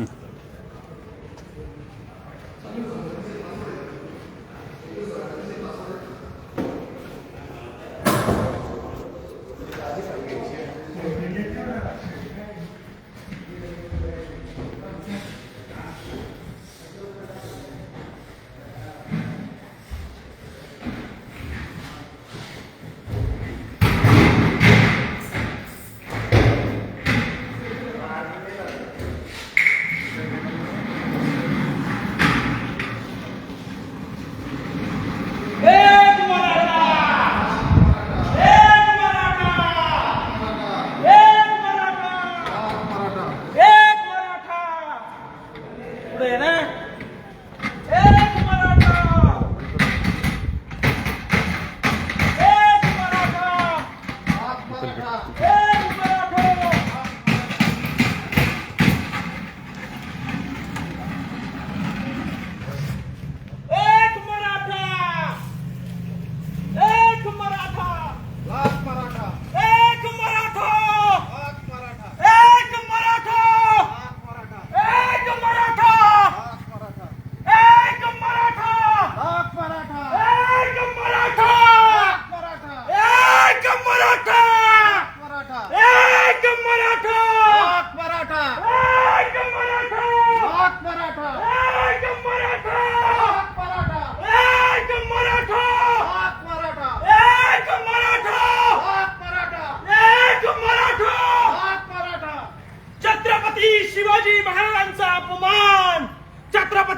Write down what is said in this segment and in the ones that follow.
হুম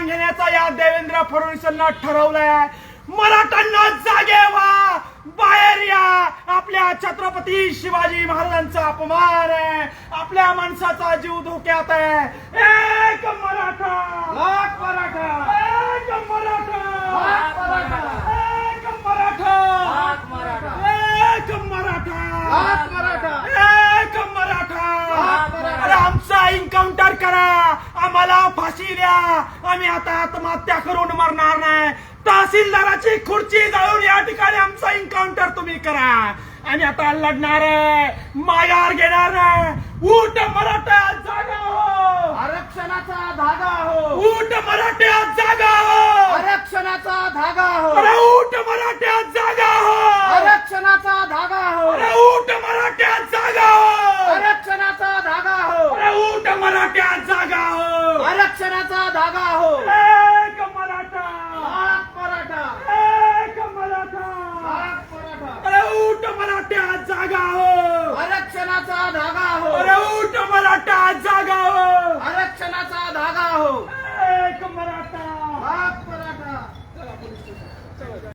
बलिदान घेण्याचा या देवेंद्र फडणवीसांना ठरवलंय. मराठ्यांना जागे व्हा. बाहेर या. आपल्या छत्रपती शिवाजी महाराजांचा अपमान आहे. आपल्या माणसाचा जीव धोक्यात आहे. एक मराठा. लाख मराठा. एक मराठा. लाख मराठा. एक मराठा. लाख मराठा. एक मराठा. लाख मराठा. एक मराठा. लाख मराठा. अरे आमचा एन्काउंटर करा. आम्हाला फाशी द्या. आम्ही आता आत्महत्या करून मरणार नाही. तहसीलदाराची खुर्ची जाळून या ठिकाणी आमचा एन्काउंटर तुम्ही करा. आणि आता लढणार आहे. माघार घेणार आहे. ऊट मराठा जागा हो. आरक्षणाचा धागा हो. ऊट मराठ्या जागा हो. आरक्षणाचा धागा हो. ऊट मराठ्या जागा सोन्याचा धागा आहो. एक मराठा. हात मराठा. एक मराठा. हात मराठा. अरे उठ मराठ्या जागा आहो. आरक्षणाचा धागा आहो. अरे मराठा जागा आहो. आरक्षणाचा धागा आहो. एक मराठा. हात मराठा.